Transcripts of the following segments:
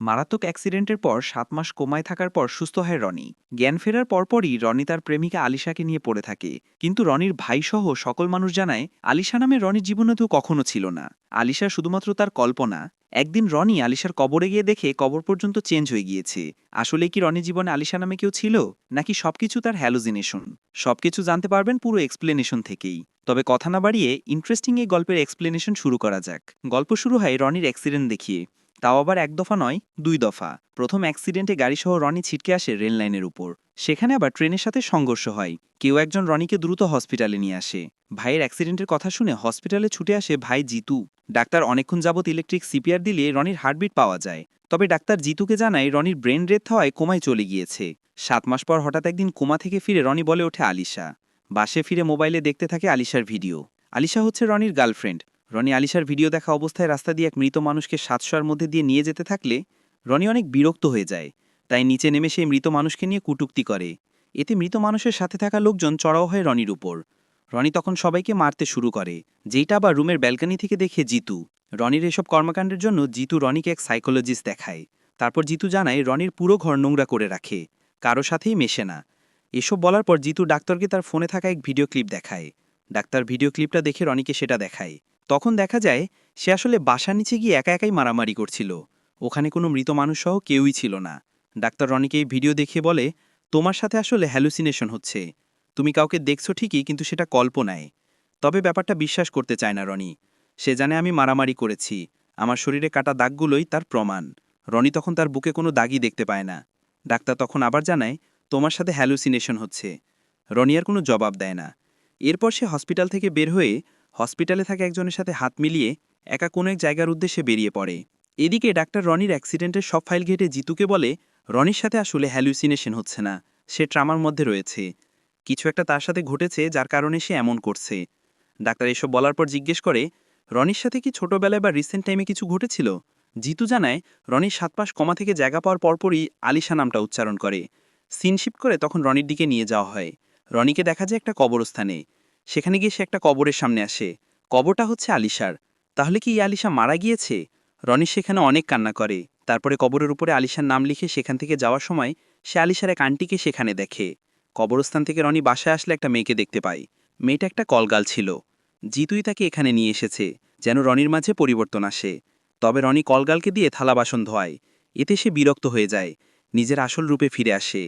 মারাত্মক অ্যাক্সিডেন্টের পর সাত মাস কোমায় থাকার পর সুস্থ হয় রনি। জ্ঞান ফেরার পরপরই রনি তার প্রেমিকা আলিশাকে নিয়ে পড়ে থাকে। কিন্তু রনির ভাইসহ সকল মানুষ জানায়, আলিশা নামে রনির জীবনে তো কখনো ছিল না। আলিশা শুধুমাত্র তার কল্পনা। একদিন রনি আলিশার কবরে গিয়ে দেখে কবর পর্যন্ত চেঞ্জ হয়ে গিয়েছে। আসলে কি রনির জীবনে আলিশা নামে কেউ ছিল? নাকি সবকিছু তার হ্যালোজিনেশন সবকিছু জানতে পারবেন পুরো এক্সপ্লেনেশন থেকেই। তবে কথা না বাড়িয়ে ইন্টারেস্টিং এই গল্পের এক্সপ্লেনেশন শুরু করা যাক। গল্প শুরু হয় রনির অ্যাক্সিডেন্ট দেখিয়ে। তাও আবার এক দফা নয়, দুই দফা। প্রথম অ্যাক্সিডেন্টে গাড়িসহ রনি ছিটকে আসে রেল লাইনের উপর। সেখানে আবার ট্রেনের সাথে সংঘর্ষ হয়। কেউ একজন রনিকে দ্রুত হসপিটালে নিয়ে আসে। ভাইয়ের অ্যাক্সিডেন্টের কথা শুনে হসপিটালে ছুটে আসে ভাই জিতু। ডাক্তার অনেকক্ষণ যাবৎ ইলেকট্রিক সিপিআর দিলে রনির হার্টবিট পাওয়া যায়। তবে ডাক্তার জিতুকে জানায় রনির ব্রেন ডেথ হওয়ায় কোমায় চলে গিয়েছে। সাত মাস পর হঠাৎ একদিন কোমা থেকে ফিরে রনি বলে ওঠে আলিশা। বাসে ফিরে মোবাইলে দেখতে থাকে আলিশার ভিডিও। আলিশা হচ্ছে রনির গার্লফ্রেন্ড। রনি আলিশার ভিডিও দেখা অবস্থায় রাস্তা দিয়ে এক মৃত মানুষকে সাতশোয়ার মধ্যে দিয়ে নিয়ে যেতে থাকলে রনি অনেক বিরক্ত হয়ে যায়। তাই নিচে নেমে সেই মৃত মানুষকে নিয়ে কুটুক্তি করে। এতে মৃত মানুষের সাথে থাকা লোকজন চড়াও হয় রনির উপর। রনি তখন সবাইকে মারতে শুরু করে, যেইটা আবার রুমের ব্যালকনি থেকে দেখে জিতু। রনির এসব কর্মকাণ্ডের জন্য জিতু রনিকে এক সাইকোলজিস্ট দেখায়। তারপর জিতু জানায় রনির পুরো ঘর নোংরা করে রাখে, কারও সাথেই মেশে না। এসব বলার পর জিতু ডাক্তারকে তার ফোনে থাকা এক ভিডিও ক্লিপ দেখায়। ডাক্তার ভিডিও ক্লিপটা দেখে রনিকে সেটা দেখায়। তখন দেখা যায়, সে আসলে বাসার নিচে গিয়ে একা একাই মারামারি করছিল। ওখানে কোনো মৃত মানুষসহ কেউই ছিল না। ডাক্তার রনিকে এই ভিডিও দেখে বলে, তোমার সাথে আসলে হ্যালুসিনেশন হচ্ছে। তুমি কাউকে দেখছ ঠিকই, কিন্তু সেটা কল্পনায়। তবে ব্যাপারটা বিশ্বাস করতে চায় না রনি। সে জানে আমি মারামারি করেছি। আমার শরীরে কাটা দাগগুলোই তার প্রমাণ। রনি তখন তার বুকে কোনো দাগই দেখতে পায় না। ডাক্তার তখন আবার জানায়, তোমার সাথে হ্যালুসিনেশন হচ্ছে। রনি আর কোনো জবাব দেয় না। এরপর সে হসপিটাল থেকে বের হয়ে হসপিটালে থাকা একজনের সাথে হাত মিলিয়ে একা কোনো এক জায়গার উদ্দেশ্যে বেরিয়ে পড়ে। এদিকে ডাক্তার রনির অ্যাক্সিডেন্টের সব ফাইল ঘেটে জিতুকে বলে, রনির সাথে আসলে হ্যালুসিনেশন হচ্ছে না, সে ট্রামার মধ্যে রয়েছে। কিছু একটা তার সাথে ঘটেছে যার কারণে সে এমন করছে। ডাক্তার এসব বলার পর জিজ্ঞেস করে, রনির সাথে কি ছোটবেলায় বা রিসেন্ট টাইমে কিছু ঘটেছিল? জিতু জানায়, রনির সাত পাশ কমা থেকে জায়গা পাওয়ার পরপরই আলিশা নামটা উচ্চারণ করে। সিনশিপ করে তখন রনির দিকে নিয়ে যাওয়া হয়। রনিকে দেখা যায় একটা কবরস্থানে। সেখানে গিয়ে সে একটা কবরের সামনে আসে। কবরটা হচ্ছে আলিশার। তাহলে কি এই আলিশা মারা গিয়েছে? রনি সেখানে অনেক কান্না করে। তারপরে কবরের উপরে আলিশার নাম লিখে সেখান থেকে যাওয়ার সময় সে আলিশার এক আন্টিকে সেখানে দেখে। কবরস্থান থেকে রনি বাসায় আসলে একটা মেয়েকে দেখতে পায়। মেয়েটা একটা কলগাল ছিল। জিতুই তাকে এখানে নিয়ে এসেছে, যেন রনির মাঝে পরিবর্তন আসে। তবে রনি কলগালকে দিয়ে থালা বাসন ধোয়ায় এতে সে বিরক্ত হয়ে যায়, নিজের আসল রূপে ফিরে আসে।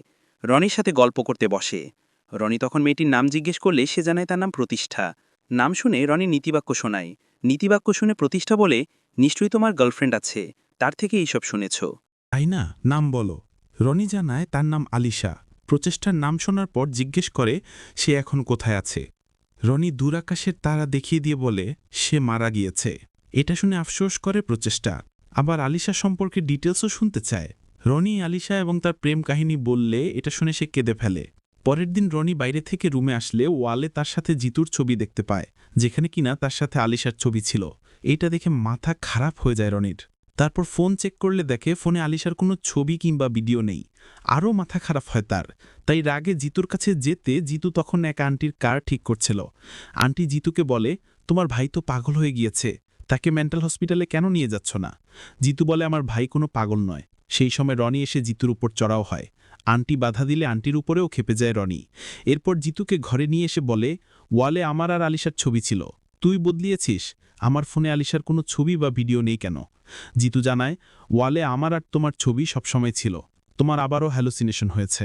রনির সাথে গল্প করতে বসে। রনি তখন মেয়েটির নাম জিজ্ঞেস করলে সে জানায় তার নাম প্রতিষ্ঠা। নাম শুনে রনি নীতিবাক্য শোনায়। নীতিবাক্য শুনে প্রতিষ্ঠা বলে, নিশ্চয়ই তোমার গার্লফ্রেন্ড আছে। তার থেকে এইসব শুনেছ। তাই না? নাম বলো। রনি জানায় তার নাম আলিশা। প্রচেষ্টার নাম শোনার পর জিজ্ঞেস করে, সে এখন কোথায় আছে? রনি দূরাকাশের তারা দেখিয়ে দিয়ে বলে, সে মারা গিয়েছে। এটা শুনে আফসোস করে প্রচেষ্টা। আবার আলিশা সম্পর্কে ডিটেলসও শুনতে চায়। রনি আলিশা এবং তার প্রেম কাহিনী বললে এটা শুনে সে কেঁদে ফেলে। পরের দিন রনি বাইরে থেকে রুমে আসলে ওয়ালে তার সাথে জিতুর ছবি দেখতে পায়, যেখানে কিনা তার সাথে আলিশার ছবি ছিল। এইটা দেখে মাথা খারাপ হয়ে যায় রনির। তারপর ফোন চেক করলে দেখে ফোনে আলিশার কোনো ছবি কিংবা ভিডিও নেই। আরও মাথা খারাপ হয় তার। তাই রাগে জিতুর কাছে যেতে জিতু তখন এক আন্টির কার ঠিক করছিল। আন্টি জিতুকে বলে, তোমার ভাই তো পাগল হয়ে গিয়েছে। তাকে মেন্টাল হসপিটালে কেন নিয়ে যাচ্ছ না? জিতু বলে, আমার ভাই কোনো পাগল নয়। সেই সময় রনি এসে জিতুর উপর চড়াও হয়। আন্টি বাধা দিলে আন্টির উপরেও খেপে যায় রনি। এরপর জিতুকে ঘরে নিয়ে এসে বলে, ওয়ালে আমার আর আলিশার ছবি ছিল। তুই বদলিয়েছিস? আমার ফোনে আলিশার কোনো ছবি বা ভিডিও নেই কেন? জিতু জানায়, ওয়ালে আমার আর তোমার ছবি সবসময় ছিল। তোমার আবারও হ্যালোসিনেশন হয়েছে।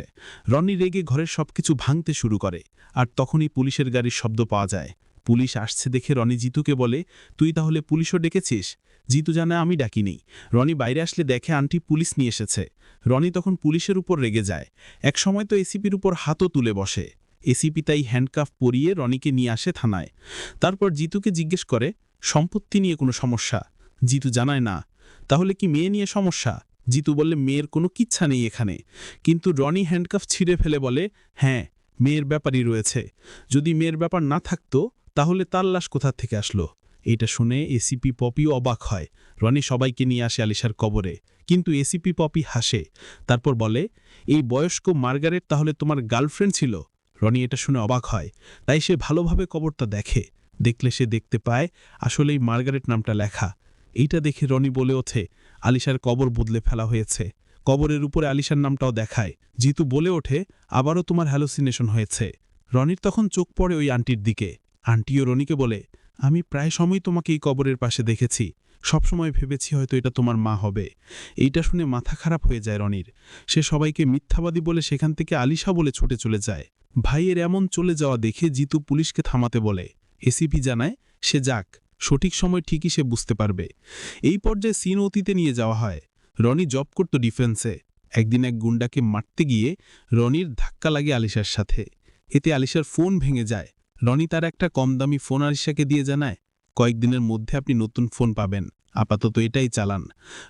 রনি রেগে ঘরের সবকিছু ভাঙতে শুরু করে, আর তখনই পুলিশের গাড়ির শব্দ পাওয়া যায়। পুলিশ আসছে দেখে রনি জিতুকে বলে, তুই তাহলে পুলিশও ডেকেছিস? জিতু জানায় আমি ডাকিনি। রনি বাইরে আসলে দেখে আন্টি পুলিশ নিয়ে এসেছে। রনি তখন পুলিশের উপর রেগে যায়। এক সময় তো এসিপির উপর হাতও তুলে বসে। এসিপি তাই হ্যান্ডকাফ পরিয়ে রনিকে নিয়ে আসে থানায়। তারপর জিতুকে জিজ্ঞেস করে, সম্পত্তি নিয়ে কোনো সমস্যা? জিতু জানায়, না। তাহলে কি মেয়ে নিয়ে সমস্যা? জিতু বললে, মেয়ের কোনো কিচ্ছা নেই এখানে। কিন্তু রনি হ্যান্ডকাফ ছিঁড়ে ফেলে বলে হ্যাঁ মেয়ের ব্যাপারই রয়েছে। যদি মেয়ের ব্যাপার না থাকতো, তাহলে তার লাশ কোথা থেকে আসলো? এটা শুনে এসিপি পপিও অবাক হয়। রনি সবাইকে নিয়ে আসে আলিশার কবরে। কিন্তু এসিপি পপি হাসে। তারপর বলে, এই বয়স্ক মার্গারেট তাহলে তোমার গার্লফ্রেন্ড ছিল? রনি এটা শুনে অবাক হয়। তাই সে ভালোভাবে কবরটা দেখে। দেখলে সে দেখতে পায় আসলে এই মার্গারেট নামটা লেখা। এইটা দেখে রনি বলে ওঠে, আলিশার কবর বদলে ফেলা হয়েছে। কবরের উপরে আলিশার নামটাও দেখায়। জিতু বলে ওঠে, আবারও তোমার হ্যালোসিনেশন হয়েছে। রনির তখন চোখ পড়ে ওই আন্টির দিকে। আন্টিও রনিকে বলে আমি প্রায় সময় তোমাকে এই কবরের পাশে দেখেছি। সবসময় ভেবেছি হয়তো এটা তোমার মা হবে। এইটা শুনে মাথা খারাপ হয়ে যায় রনির। সে সবাইকে মিথ্যাবাদী বলে সেখান থেকে আলিশা বলে ছুটে চলে যায়। ভাইয়ের এমন চলে যাওয়া দেখে জিতু পুলিশকে থামাতে বলে, এসিপি জানায়, সে যাক। সঠিক সময় ঠিকই সে বুঝতে পারবে। এই পর্যায়ে সিন অতীতে নিয়ে যাওয়া হয়। রনি জব করত ডিফেন্সে। একদিন এক গুন্ডাকে মারতে গিয়ে রনির ধাক্কা লাগে আলিশার সাথে। এতে আলিশার ফোন ভেঙে যায়। রনি তার একটা কম দামি ফোন আলিশাকে দিয়ে জানায়, কয়েকদিনের মধ্যে আপনি নতুন ফোন পাবেন। আপাতত এটাই চালান।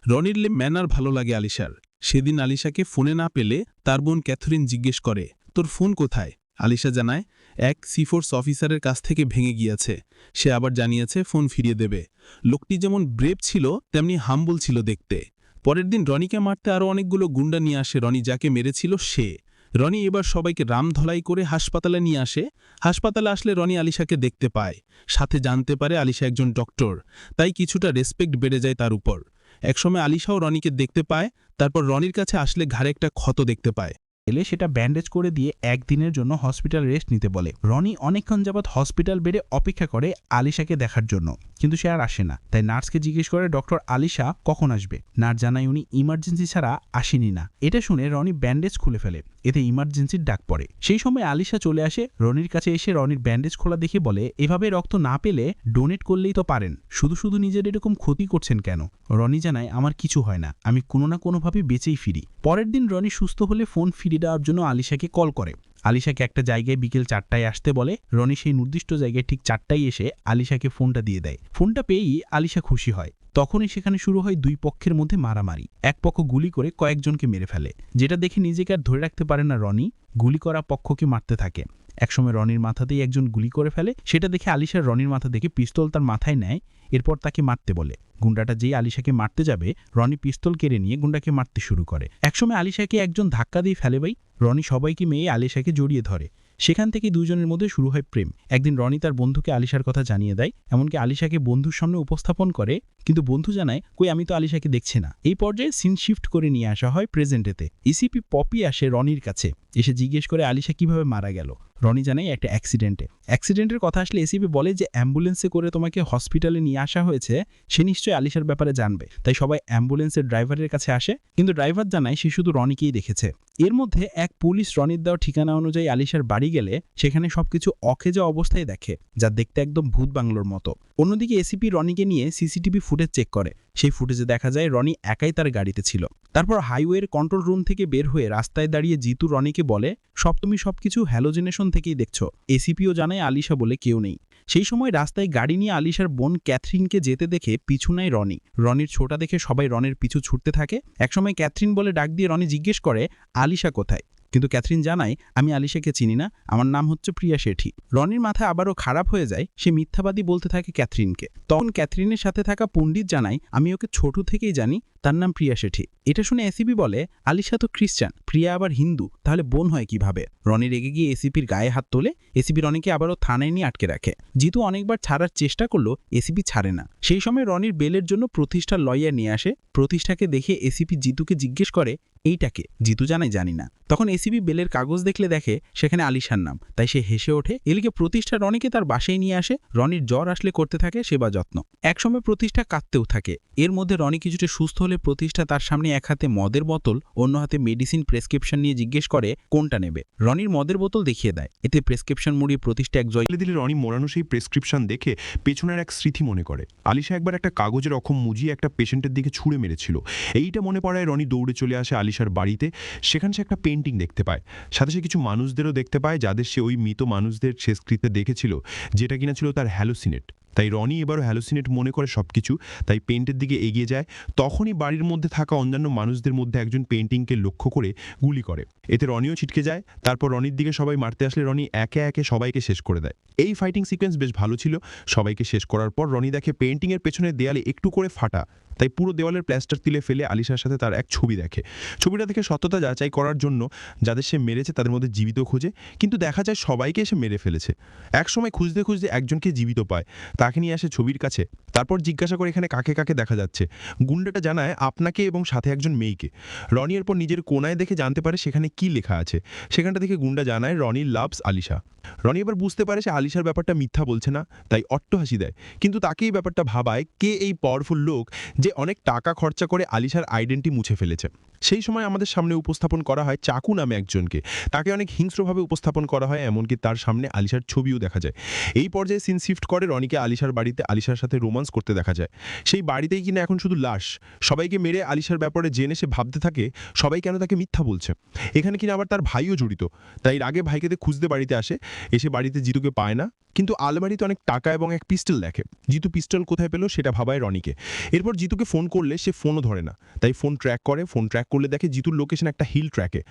রনির লে ম্যানার ভালো লাগে আলিশার। সেদিন আলিশাকে ফোনে না পেলে তার বোন ক্যাথরিন জিজ্ঞেস করে, তোর ফোন কোথায়? আলিশা জানায়, এক সিফোর্স অফিসারের কাছ থেকে ভেঙে গিয়েছে। সে আবার জানিয়েছে ফোন ফিরিয়ে দেবে। লোকটি যেমন ব্রেভ ছিল, তেমনি হাম্বল ছিল দেখতে। পরের দিন রনিকে মারতে আরও অনেকগুলো গুন্ডা নিয়ে আসে। রনি যাকে মেরেছিল সে। রনি এবার সবাইকে রামধলাই করে হাসপাতালে নিয়ে আসে। হাসপাতালে আসলে রনি আলিশাকে দেখতে পায়। সাথে জানতে পারে আলিশা একজন ডক্টর। তাই কিছুটা রেসপেক্ট বেড়ে যায় তার উপর। একসময় আলিশাও রনিকে দেখতে পায়। তারপর রনির কাছে আসলে ঘাড়ে একটা ক্ষত দেখতে পায়। এলে সেটা ব্যান্ডেজ করে দিয়ে একদিনের জন্য হসপিটাল রেস্ট নিতে বলে। রনি অনেকক্ষণ যাবৎ হসপিটাল বেডে অপেক্ষা করে আলিশাকে দেখার জন্য। কিন্তু সে আর আসে না। তাই নার্সকে জিজ্ঞেস করে, ডক্টর আলিশা কখন আসবে? নার্স জানায়, উনি ইমার্জেন্সি ছাড়া আসেনি না। এটা শুনে রনি ব্যান্ডেজ খুলে ফেলে। এতে ইমার্জেন্সির ডাক পড়ে। সেই সময় আলিশা চলে আসে। রনির কাছে এসে রনির ব্যান্ডেজ খোলা দেখে বলে, এভাবে রক্ত না পেলে ডোনেট করলেই তো পারেন। শুধু শুধু নিজের এরকম ক্ষতি করছেন কেন? রনি জানায়, আমার কিছু হয় না। আমি কোনো না কোনোভাবে বেঁচেই ফিরি। পরের দিন রনি সুস্থ হলে ফোন ফিরিয়ে দেওয়ার জন্য আলিশাকে কল করে। আলিশাকে একটা জায়গায় বিকেল চারটায় আসতে বলে। রনি সেই নির্দিষ্ট জায়গায় ঠিক চারটায় এসে আলিশাকে ফোনটা দিয়ে দেয়। ফোনটা পেয়েই আলিশা খুশি হয়। তখনই সেখানে শুরু হয় দুই পক্ষের মধ্যে মারামারি। এক পক্ষ গুলি করে কয়েকজনকে মেরে ফেলে। যেটা দেখে নিজেকে আর ধরে রাখতে পারে না রনি। গুলি করা পক্ষকে মারতে থাকে। একসময় রনির মাথা মাথাতেই একজন গুলি করে ফেলে। সেটা দেখে আলিশার রনির মাথা দেখে পিস্তল তার মাথায় নেয়, এরপর তাকে মারতে বলে। গুন্ডাটা যেই আলিশাকে মারতে যাবে, রনি পিস্তল কেড়ে নিয়ে গুন্ডাকে মারতে শুরু করে। একসময় আলিশাকে একজন ধাক্কা দিয়ে ফেলে ভাই, রনি সবাইকে মেয়ে আলিশাকে জড়িয়ে ধরে। সেখান থেকে দুজনের মধ্যে শুরু হয় প্রেম। একদিন রনি তার বন্ধুকে আলিশার কথা জানিয়ে দেয়, এমনকি আলিশাকে বন্ধুর সামনে উপস্থাপন করে, কিন্তু বন্ধু জানায়, কই, আমি তো আলিশাকে দেখছি না। এই পর্যায়ে সিন শিফট করে নিয়ে আসা হয় প্রেজেন্টেতে। ইসিপি পপি আসে রনির কাছে। এসে জিজ্ঞেস করে, আলিশা কীভাবে মারা গেল? রনি জানায় একটা অ্যাক্সিডেন্টে অ্যাক্সিডেন্টের কথা আসলে এসিপি বলে যে অ্যাম্বুলেন্সে করে তোমাকে হসপিটালে নিয়ে আসা হয়েছে, সে নিশ্চয়ই আলিশার ব্যাপারে জানবে। তাই সবাই অ্যাম্বুলেন্সের ড্রাইভারের কাছে আসে। কিন্তু ড্রাইভার জানায়, সে শুধু রনিকেই দেখেছে। এর মধ্যে এক পুলিশ রনির দেওয়া ঠিকানা অনুযায়ী আলিশার বাড়ি গেলে সেখানে সবকিছু অকেজা অবস্থায় দেখে, যা দেখতে একদম ভূত বাংলোর মতো। অন্যদিকে এসিপি রনিকে নিয়ে সিসিটিভি ফুটেজ চেক করে। সেই ফুটেজে দেখা যায় রনি একাই তার গাড়িতে ছিল। তারপর হাইওয়ের কন্ট্রোল রুম থেকে বের হয়ে রাস্তায় দাঁড়িয়ে জিতু রনিকে বলে, সব তুমি সবকিছু হ্যালোজেনেশন থেকেই দেখছ। এসিপিও জানায় আলিশা বলে কেউ নেই। সেই সময় রাস্তায় গাড়ি নিয়ে আলিশার বোন ক্যাথরিনকে যেতে দেখে পিছু নেয় রনি। রনির ছোটা দেখে সবাই রনের পিছু ছুটতে থাকে। একসময় ক্যাথরিন বলে ডাক দিয়ে রনি জিজ্ঞেস করে, আলিশা কোথায়? কিন্তু ক্যাথরিন জানায়, আমি আলিশাকে চিনি না, আমার নাম হচ্ছে প্রিয়া শেঠি। রনির মাথা আবারও খারাপ হয়ে যায়, সে মিথ্যাবাদী বলতে থাকে ক্যাথরিনকে। তখন ক্যাথরিনের সাথে থাকা পণ্ডিত জানায়, আমি ওকে ছোট থেকেই জানি, তার নাম প্রিয়া শেঠি। এটা শুনে এসিপি বলে, আলিশা তো খ্রিস্টান, প্রিয়া আবার হিন্দু, তাহলে বোন হয় কীভাবে? রনি রেগে গিয়ে এসিপির গায়ে হাত তোলে, এসিপি রনিকে আবারও থানায় নিয়ে আটকে রাখে। জিতু অনেকবার ছাড়ার চেষ্টা করল এসিপি ছাড়ে না। সেই সময় রনির বেলের জন্য প্রতিষ্ঠার লয়ার নিয়ে আসে, প্রতিষ্ঠাকে দেখে এসিপি জিতুকে জিজ্ঞেস করে এইটাকে, জিতু জানায় জানি না। তখন এসিবি বেলের কাগজ দেখলে দেখে সেখানে আলিশার নাম। তাই সে হেসে ওঠে এলিকে প্রতিষ্ঠা রনিকে তার বাসায় নিয়ে আসে। রনির জ্বর আসলে করতে থাকে সেবা যত্ন। একসময় প্রতিষ্ঠা কাঁদতেও থাকে। এর মধ্যে রনি কিছুটা সুস্থ হলে প্রতিষ্ঠা তার সামনে এক হাতে মদের বোতল, অন্য হাতে মেডিসিন প্রেসক্রিপশন নিয়ে জিজ্ঞেস করে, কোনটা নেবে? রনির মদের বোতল দেখিয়ে দেয়। এতে প্রেসক্রিপশন মুড়িয়ে প্রতিষ্ঠা এক জয় দিলে রনি মোড়ানো সেই প্রেসক্রিপশন দেখে পেছনের এক স্মৃতি মনে করে। আলিশা একবার একটা কাগজের অক্ষম মুজিয়ে একটা পেশেন্টের দিকে ছুঁড়ে মেরেছিল। এইটা মনে পড়ায় রনি দৌড়ে চলে আসে আলিশার বাড়িতে, সেখানে সে একটা পেন্টিং দেখতে পায়। সাথে সে কিছু মানুষদেরও দেখতে পায়, যাদের সে ওই মৃত মানুষদের শেষকৃত্যে দেখেছিল, যেটা কিনা ছিল তার হ্যালোসিনেট তাই রনি এবারও হ্যালোসিনেট মনে করে সব কিছু তাই পেন্টের দিকে এগিয়ে যায়। তখনই বাড়ির মধ্যে থাকা অন্যান্য মানুষদের মধ্যে একজন পেন্টিংকে লক্ষ্য করে গুলি করে। এতে রনিও ছিটকে যায়, তারপর রনির দিকে সবাই মারতে আসলে রনি একে একে সবাইকে শেষ করে দেয়। এই ফাইটিং সিকোয়েন্স বেশ ভালো ছিল। সবাইকে শেষ করার পর রনি দেখে পেন্টিংয়ের পেছনের দেয়ালে একটু করে ফাটা। তাই পুরো দেওয়ালের প্লাস্টার তুলে ফেলে আলিশার সাথে তার এক ছবি দেখে। ছবিটা দেখে সত্যতা যাচাই করার জন্য যাদের সে মেরেছে তাদের মধ্যে জীবিত খোঁজে, কিন্তু দেখা যায় সবাইকে এসে মেরে ফেলেছে। একসময় খুঁজতে খুঁজতে একজনকে জীবিত পায়। তাকে নিয়ে আসে ছবির কাছে। তারপর জিজ্ঞাসা করে এখানে কাকে কাকে দেখা যাচ্ছে। গুন্ডাটা জানায়, আপনাকে এবং সাথে একজন মেয়েকে। রনি এরপর নিজের কোনায় দেখে জানতে পারে সেখানে কি লেখা আছে। সেখানটা দেখে গুন্ডা জানায়, রনি লাভস আলিশা। রনি এবার বুঝতে পারে সে আলিশার ব্যাপারটা মিথ্যা বলছে না, তাই অট্টহাসি দেয়। কিন্তু তাকেই ব্যাপারটা ভাবায়, কে এই পাওয়ারফুল লোক যে অনেক টাকা খরচা করে আলিশার আইডেন্টি মুছে ফেলেছে। সেই সময় আমাদের সামনে উপস্থাপন করা হয় চাকু নামে একজনকে। তাকে অনেক হিংস্রভাবে উপস্থাপন করা হয়, এমনকি তার সামনে আলিশার ছবিও দেখা যায়। এই পর্যায়ে সিন শিফট করে রনিকে আলিশার বাড়িতে আলিশার সাথে রোমান্স করতে দেখা যায়। সেই বাড়িতেই কিনা এখন শুধু লাশ। সবাইকে মেরে আলিশার ব্যাপারে জেনে সে ভাবতে থাকে, সবাই কেন তাকে মিথ্যা বলছে? এখানে কিনা আবার তার ভাইও জড়িত। তাই আগে ভাইকে খুঁজতে বাড়িতে আসে, এসে বাড়িতে জিতুকে পায় না। কিন্তু আলমারিতে অনেক টাকা এবং এক পিস্টল দেখে। জিতু পিস্টল কোথায় পেল সেটা ভাবায় রনিকে। এরপর জিতুকে ফোন করলে সে ফোনও ধরে না। তাই ফোন ট্র্যাক করে ফোন ট্র্যাক করলে দেখে জিতুর লোকেশন একটা হিল ট্র্যাকে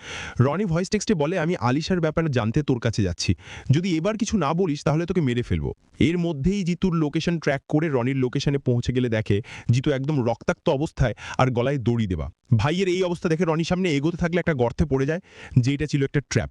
রনি ভয়েস টেক্সটে বলে, আমি আলিশার ব্যাপারে জানতে তোর কাছে যাচ্ছি। যদি এবার কিছু না বলিস, তাহলে তোকে মেরে ফেলব। এর মধ্যেই জিতুর লোকেশন ট্র্যাক করে রনির লোকেশনে পৌঁছে গেলে দেখে, জিতু একদম রক্তাক্ত অবস্থায় আর গলায় দড়ি দেওয়া। ভাইয়ের এই অবস্থা দেখে রনির সামনে এগোতে থাকলে একটা গর্তে পড়ে যায় যেটা ছিল একটা ট্র্যাপ।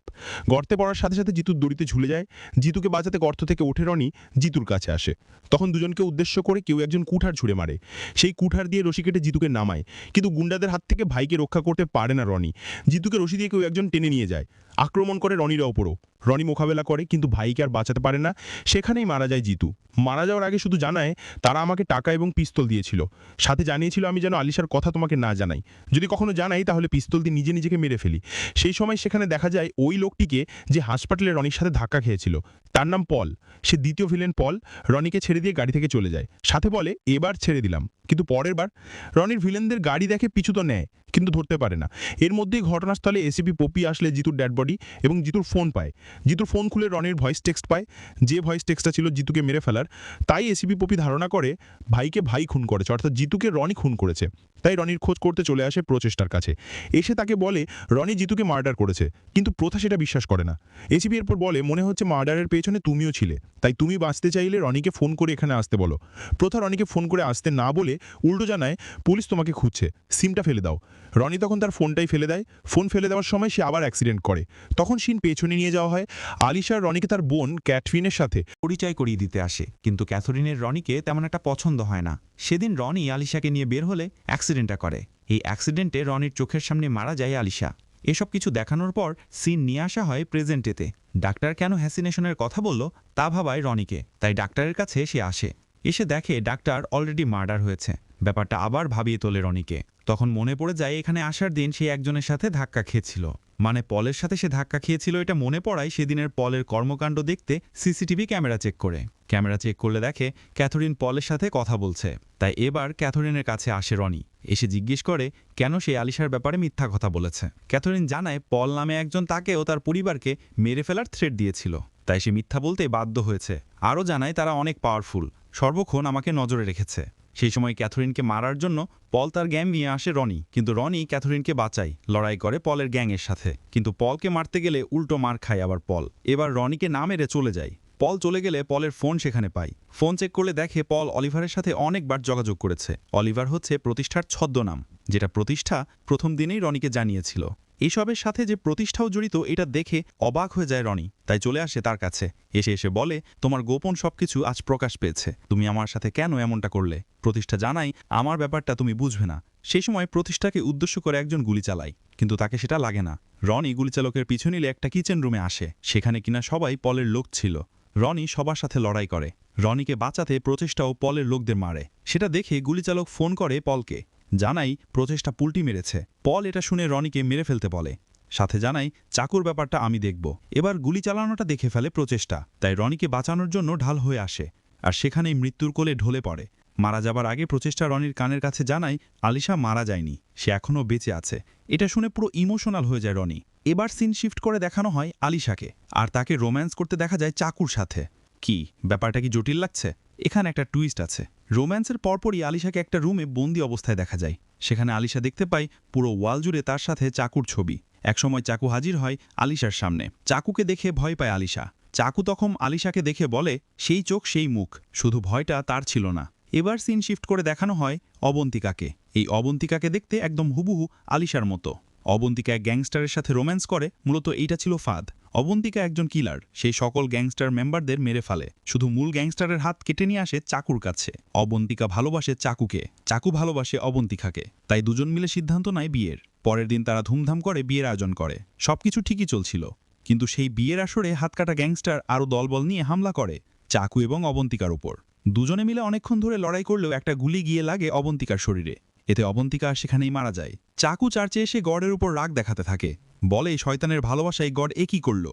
গর্তে পড়ার সাথে সাথে জিতুর দড়িতে ঝুলে যায়। জিতুকে বাঁচাতে গর্ত থেকে ওঠে রনি, জিতুর কাছে আসে। তখন দুজনকে উদ্দেশ্য করে কেউ একজন কুঠার ছুড়ে মারে। সেই কুঠার দিয়ে রশি কেটে জিতুকে নামায়। কিন্তু গুন্ডাদের হাত থেকে ভাইকে রক্ষা করতে পারে না রনি। জিতুকে রশি দিয়ে কেউ একজন টেনে নিয়ে যায়। আক্রমণ করে রনির ওপরও। রনি মোকাবেলা করে, কিন্তু ভাইকে আর বাঁচাতে পারে না। সেখানেই মারা যায় জিতু। মারা যাওয়ার আগে শুধু জানায়, তারা আমাকে টাকা এবং পিস্তল দিয়েছিল। সাথে জানিয়েছিল, আমি যেন আলিশার কথা তোমাকে না জানাই। যদি কখনো জানাই, তাহলে পিস্তল দিয়ে নিজে নিজেকে মেরে ফেলি। সেই সময় সেখানে দেখা যায়, ওই লোকটিকে যে হাসপাতালে রনির সাথে ধাক্কা খেয়েছিল, তার নাম পল। সে দ্বিতীয় ভিলেন পল। রনিকে ছেড়ে দিয়ে গাড়ি থেকে চলে যায়। সাথে বলে, এবার ছেড়ে দিলাম। কিন্তু পরের বার, রনির ভিলেনদের গাড়ি দেখে পিছু তো নেয়। কিন্তু ধরতে পারে না। এর মধ্যেই ঘটনাস্থলে এসিপি পপি আসলে জিতুর ড্যাড বডি এবং জিতুর ফোন পায়। জিতুর ফোন খুলে রনির ভয়েস টেক্সট পায়। যে ভয়েস টেক্সটটা ছিল জিতুকে মেরে ফেলার, তাই এসিপি পপি ধারণা করে, ভাইকে ভাই খুন করেছে, অর্থাৎ জিতুকে রনি খুন করেছে। তাই রনির খোঁজ করতে চলে আসে প্রচেষ্টার কাছে। এসে তাকে বলে, রনি জিতুকে মার্ডার করেছে, কিন্তু প্রথা সেটা বিশ্বাস করে না। এসিপি এরপর বলে, মনে হচ্ছে মার্ডারের পেছনে তুমিও ছিলে, তাই তুমি বাঁচতে চাইলে রনিকে ফোন করে এখানে আসতে বলো। প্রথা রনিকে ফোন করে আসতে না বলে উল্টো জানায়, পুলিশ তোমাকে খুঁজছে সিমটা ফেলে দাও। রনি তখন তার ফোনটাই ফেলে দেয়। ফোন ফেলে দেওয়ার সময় সে আবার অ্যাক্সিডেন্ট করে। তখন সিন পেছনে নিয়ে যাওয়া হয়। আলিশার রনিকে তার বোন ক্যাটফিনের সাথে পরিচয় করিয়ে দিতে আসে। কিন্তু ক্যাথরিনের রনিকে তেমন একটা পছন্দ হয় না। সেদিন রনি আলিশাকে নিয়ে বের হলে অ্যাক্সিডেন্টটা করে। এই অ্যাক্সিডেন্টে রনির চোখের সামনে মারা যায় আলিশা। এসব কিছু দেখানোর পর সিন নিয়ে আসা হয় প্রেজেন্টেতে ডাক্তার কেন হ্যাসিনেশনের কথা বলল তা ভাবায় রনিকে। তাই ডাক্তারের কাছে সে আসে। এসে দেখে ডাক্তার অলরেডি মার্ডার হয়েছে। ব্যাপারটা আবার ভাবিয়ে তোলে রনিকে। তখন মনে পড়ে যায়, এখানে আসার দিন সে একজনের সাথে ধাক্কা খেয়েছিল। মানে পলের সাথে সে ধাক্কা খেয়েছিল এটা মনে পড়ায় সেদিনের পলের কর্মকাণ্ড দেখতে সিসিটিভি ক্যামেরা চেক করে। ক্যামেরা চেক করলে দেখে ক্যাথরিন পলের সাথে কথা বলছে। তাই এবার ক্যাথরিনের কাছে আসে রনি। এসে জিজ্ঞেস করে, কেন সে আলিশার ব্যাপারে মিথ্যা কথা বলেছে? ক্যাথরিন জানায়, পল নামে একজন তাকে ও তার পরিবারকে মেরে ফেলার থ্রেট দিয়েছিল। তাই সে মিথ্যা বলতে বাধ্য হয়েছে। আরও জানায়, তারা অনেক পাওয়ারফুল সর্বক্ষণ আমাকে নজরে রেখেছে। সেই সময় ক্যাথরিনকে মারার জন্য পল তার গ্যাং নিয়ে আসে রনি। কিন্তু রনি ক্যাথরিনকে বাঁচায়, লড়াই করে পলের গ্যাংয়ের সাথে। কিন্তু পলকে মারতে গেলে উল্টো মার খায় আবার পল। এবার রনিকে না মেরে চলে যায়। পল চলে গেলে পলের ফোন সেখানে পায়। ফোন চেক করলে দেখে পল অলিভারের সাথে অনেকবার যোগাযোগ করেছে। অলিভার হচ্ছে প্রতিষ্ঠার ছদ্মনাম, যেটা প্রতিষ্ঠা প্রথম দিনেই রনিকে জানিয়েছিল। এইসবের সাথে যে প্রতিষ্ঠাও জড়িত, এটা দেখে অবাক হয়ে যায় রনি। তাই চলে আসে তার কাছে। এসে এসে বলে, তোমার গোপন সবকিছু আজ প্রকাশ পেয়েছে। তুমি আমার সাথে কেন এমনটা করলে? প্রতিষ্ঠা জানাই, আমার ব্যাপারটা তুমি বুঝবে না। সেই সময় প্রতিষ্ঠাকে উদ্দেশ্য করে একজন গুলি চালায়, কিন্তু তাকে সেটা লাগে না। রনি গুলিচালকের পিছু নিলে একটা কিচেন রুমে আসে। সেখানে কিনা সবাই পলের লোক ছিল। রনি সবার সাথে লড়াই করে। রনিকে বাঁচাতে প্রচেষ্টাও পলের লোকদের মারে। সেটা দেখে গুলিচালক ফোন করে পলকে। জানাই প্রচেষ্টা পুলটি মেরেছে। পল এটা শুনে রনিকে মেরে ফেলতে বলে। সাথে জানাই, চাকুর ব্যাপারটা আমি দেখব। এবার গুলি চালানোটা দেখে ফেলে প্রচেষ্টা। তাই রনিকে বাঁচানোর জন্য ঢাল হয়ে আসে আর সেখানেই মৃত্যুর কোলে ঢলে পড়ে। মারা যাবার আগে প্রচেষ্টা রনির কানের কাছে জানাই, আলিশা মারা যায়নি, সে এখনও বেঁচে আছে। এটা শুনে পুরো ইমোশনাল হয়ে যায় রনি। এবার সিন শিফট করে দেখানো হয় আলিশাকে আর তাকে রোম্যান্স করতে দেখা যায় চাকুর সাথে। কি, ব্যাপারটা কি জটিল লাগছে? এখানে একটা টুইস্ট আছে। রোম্যান্সের পরপরই আলিশাকে একটা রুমে বন্দি অবস্থায় দেখা যায়। সেখানে আলিশা দেখতে পাই পুরো ওয়াল জুড়ে তার সাথে চাকুর ছবি। একসময় চাকু হাজির হয় আলিশার সামনে। চাকুকে দেখে ভয় পায় আলিশা। চাকু তখন আলিশাকে দেখে বলে, সেই চোখ, সেই মুখ। শুধু ভয়টা তার ছিল না। এবার সিন শিফট করে দেখানো হয় অবন্তিকাকে। এই অবন্তিকাকে দেখতে একদম হুবহু আলিশার মতো। অবন্তিকা গ্যাংস্টারের সাথে রোম্যান্স করে, মূলত এইটা ছিল ফাঁদ। অবন্তিকা একজন কিলার। সেই সকল গ্যাংস্টার মেম্বারদের মেরে ফেলে। শুধু মূল গ্যাংস্টারের হাত কেটে নিয়ে আসে চাকুর কাছে। অবন্তিকা ভালোবাসে চাকুকে। চাকু ভালোবাসে অবন্তিকাকে। তাই দুজন মিলে সিদ্ধান্ত নেয় বিয়ের। পরের দিন তারা ধুমধাম করে বিয়ের আয়োজন করে। সবকিছু ঠিকই চলছিল। কিন্তু সেই বিয়ের আসরে হাতকাটা গ্যাংস্টার আরও দলবল নিয়ে হামলা করে চাকু এবং অবন্তিকার উপর। দুজনে মিলে অনেকক্ষণ ধরে লড়াই করলেও একটা গুলি গিয়ে লাগে অবন্তিকার শরীরে। এতে অবন্তিকা সেখানেই মারা যায়। চাকু চার্চে এসে গড়ের উপর রাগ দেখাতে থাকে। বলে, শয়তানের ভালোবাসায় গড় একই করল?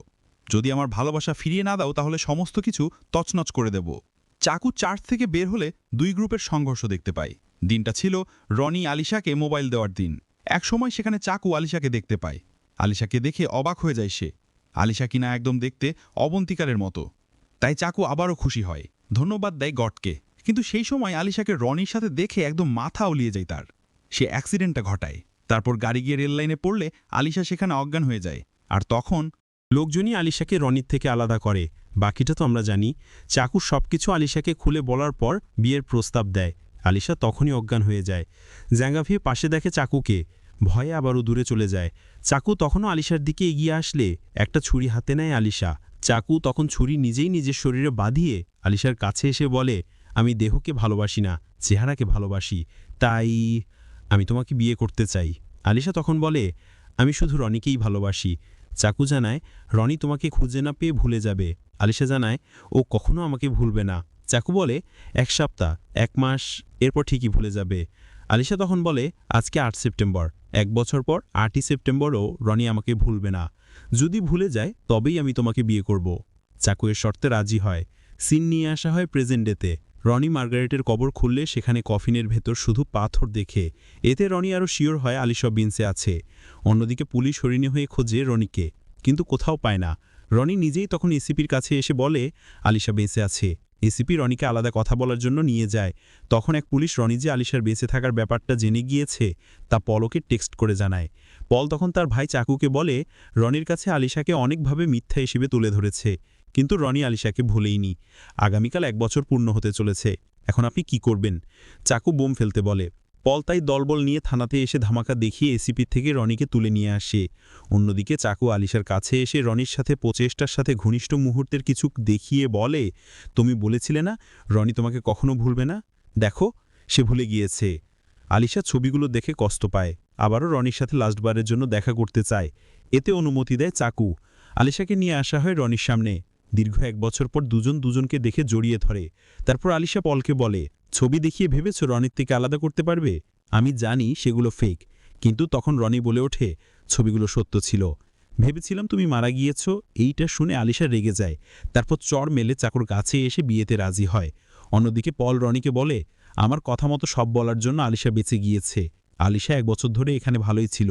যদি আমার ভালোবাসা ফিরিয়ে না দাও, তাহলে সমস্ত কিছু তছনছ করে দেব। চাকু চার্চ থেকে বের হলে দুই গ্রুপের সংঘর্ষ দেখতে পাই। দিনটা ছিল রনি আলিশাকে মোবাইল দেওয়ার দিন। একসময় সেখানে চাকু আলিশাকে দেখতে পায়। আলিশাকে দেখে অবাক হয়ে যায় সে। আলিশা কিনা একদম দেখতে অবন্তিকারের মতো। তাই চাকু আবারও খুশি হয়। ধন্যবাদ দেয় গডকে। কিন্তু সেই সময় আলিশাকে রনির সাথে দেখে একদম মাথা উলিয়ে যায় তার। সে অ্যাক্সিডেন্টটা ঘটায়। তারপর গাড়ি গিয়ে রেললাইনে পড়লে আলিশা সেখানে অজ্ঞান হয়ে যায়। আর তখন লোকজনই আলিশাকে রনির থেকে আলাদা করে। বাকিটা তো আমরা জানি। চাকু সবকিছু আলিশাকে খুলে বলার পর বিয়ের প্রস্তাব দেয়। আলিশা তখনই অজ্ঞান হয়ে যায়। জ্যাঙ্গাভিয়ে পাশে দেখে চাকুকে। ভয়ে আবারও দূরে চলে যায়। চাকু তখনও আলিশার দিকে এগিয়ে আসলে একটা ছুরি হাতে নেয় আলিশা। চাকু তখন ছুরি নিজেই নিজের শরীরে বাঁধিয়ে আলিশার কাছে এসে বলে, আমি দেহকে ভালোবাসি না, চেহারাকে ভালোবাসি। তাই আমি তোমাকে বিয়ে করতে চাই। আলিশা তখন বলে, আমি শুধু রনিকেই ভালোবাসি। চাকু জানায়, রনি তোমাকে খুঁজে না পেয়ে ভুলে যাবে। আলিশা জানায়, ও কখনো আমাকে ভুলবে না। চাকু বলে, এক সপ্তাহ, এক মাস, এরপর ঠিকই ভুলে যাবে। আলিশা তখন বলে, আজকে আট সেপ্টেম্বর, এক বছর পর আটই সেপ্টেম্বরও রনি আমাকে ভুলবে না। যদি ভুলে যায়, তবেই আমি তোমাকে বিয়ে করব। চাকু এর শর্তে রাজি হয়। সিন নিয়ে আসা হয় প্রেজেন্ট ডেতে। রনি মার্গারেটের কবর খুললে সেখানে কফিনের ভেতর শুধু পাথর দেখে। এতে রনি আরও শিওর হয় আলিশা বিনসে আছে। অন্যদিকে পুলিশ হরিণী হয়ে খোঁজে রনিকে, কিন্তু কোথাও পায় না। রনি নিজেই তখন এসিপির কাছে এসে বলে, আলিশা বেঁচে আছে। এসিপি রনিকে আলাদা কথা বলার জন্য নিয়ে যায়। তখন এক পুলিশ রনি যে আলিশার বেঁচে থাকার ব্যাপারটা জেনে গিয়েছে, তা পলকে টেক্সট করে জানায়। পল তখন তার ভাই চাকুকে বলে, রনির কাছে আলিশাকে অনেকভাবে মিথ্যা হিসেবে তুলে ধরেছে। কিন্তু রনি আলিশাকে ভুলেইনি। আগামীকাল এক বছর পূর্ণ হতে চলেছে। এখন আপনি কি করবেন? চাকু বোম ফেলতে বলে। পল তাই দলবল নিয়ে থানাতে এসে ধামাকা দেখিয়ে এসিপির থেকে রনিকে তুলে নিয়ে আসে। অন্যদিকে চাকু আলিশার কাছে এসে রনির সাথে প্রচেষ্টার সাথে ঘনিষ্ঠ মুহূর্তের কিছু দেখিয়ে বলে, তুমি বলেছিলে না? রনি তোমাকে কখনো ভুলবে না? দেখো, সে ভুলে গিয়েছে। আলিশা ছবিগুলো দেখে কষ্ট পায়। আবারও রনির সাথে লাস্টবারের জন্য দেখা করতে চায়। এতে অনুমতি দেয় চাকু। আলিশাকে নিয়ে আসা হয় রনির সামনে। দীর্ঘ এক বছর পর দুজন দুজনকে দেখে জড়িয়ে ধরে। তারপর আলিশা পলকে বলে, ছবি দেখিয়ে ভেবেছ রনির থেকে আলাদা করতে পারবে? আমি জানি সেগুলো ফেক কিন্তু তখন রনি বলে ওঠে, ছবিগুলো সত্য ছিল। ভেবেছিলাম তুমি মারা গিয়েছ, এইটা শুনে আলিশা রেগে যায়। তারপর চর মেলে চাকর কাছে এসে বিয়েতে রাজি হয়। অন্যদিকে পল রনিকে বলে, আমার কথা মতো সব বলার জন্য আলিশা বেঁচে গিয়েছে। আলিশা এক বছর ধরে এখানে ভালোই ছিল।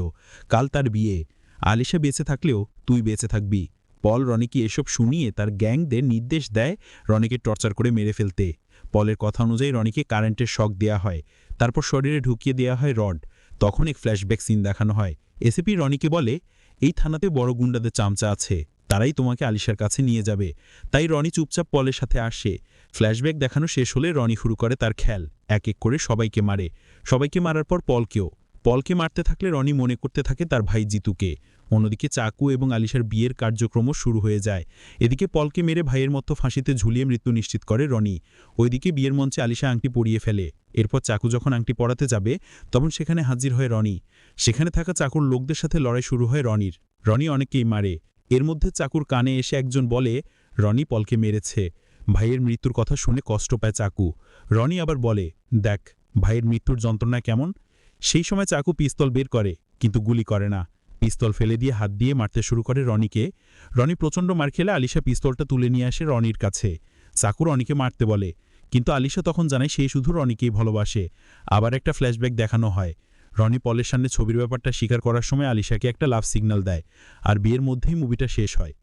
কাল তার বিয়ে। আলিশা বেঁচে থাকলেও তুই বেঁচে থাকবি। পল রনিকে এসব শুনিয়ে তার গ্যাংদের নির্দেশ দেয় রনিকে টর্চার করে মেরে ফেলতে। পলের কথা অনুযায়ী রনিকে কারেন্টের শক দেয়া হয়, তারপর শরীরে ঢুকিয়ে দেওয়া হয় রড। তখন এক ফ্ল্যাশব্যাক সিন দেখানো হয়। এসিপি রনিকে বলে, এই থানাতে বড় গুন্ডাদের চামচা আছে, তারাই তোমাকে আলিশার কাছে নিয়ে যাবে। তাই রনি চুপচাপ পলের সাথে আসে। ফ্ল্যাশব্যাক দেখানো শেষ হলে রনি শুরু করে তার খেল। এক এক করে সবাইকে মারে। সবাইকে মারার পর পলকেও। পলকে মারতে থাকলে রনি মনে করতে থাকে তার ভাই জিতুকে। অন্যদিকে চাকু এবং আলিশার বিয়ের কার্যক্রম শুরু হয়ে যায়। এদিকে পলকে মেরে ভাইয়ের মতো ফাঁসিতে ঝুলিয়ে মৃত্যু নিশ্চিত করে রনি। ওইদিকে বিয়ের মঞ্চে আলিশা আংটি পরিয়ে ফেলে। এরপর চাকু যখন আংটি পড়াতে যাবে, তখন সেখানে হাজির হয় রনি। সেখানে থাকা চাকুর লোকদের সাথে লড়াই শুরু হয় রনির। রনি অনেকেই মারে। এর মধ্যে চাকুর কানে এসে একজন বলে, রনি পলকে মেরেছে। ভাইয়ের মৃত্যুর কথা শুনে কষ্ট পায় চাকু। রনি আবার বলে, দেখ, ভাইয়ের মৃত্যুর যন্ত্রণা কেমন? সেই সময় চাকু পিস্তল বের করে, কিন্তু গুলি করে না। পিস্তল ফেলে দিয়ে হাত দিয়ে মারতে শুরু করে রনিকে। রনি প্রচণ্ড মার খেলে আলিশা পিস্তলটা তুলে নিয়ে আসে রনির কাছে। চাকু রনিকে মারতে বলে, কিন্তু আলিশা তখন জানায় সে শুধু রনিকেই ভালোবাসে। আবার একটা ফ্ল্যাশব্যাক দেখানো হয়। রনি পলের সামনে ছবির ব্যাপারটা স্বীকার করার সময় আলিশাকে একটা লাভ সিগন্যাল দেয়, আর বিয়ের মধ্যেই মুভিটা শেষ হয়।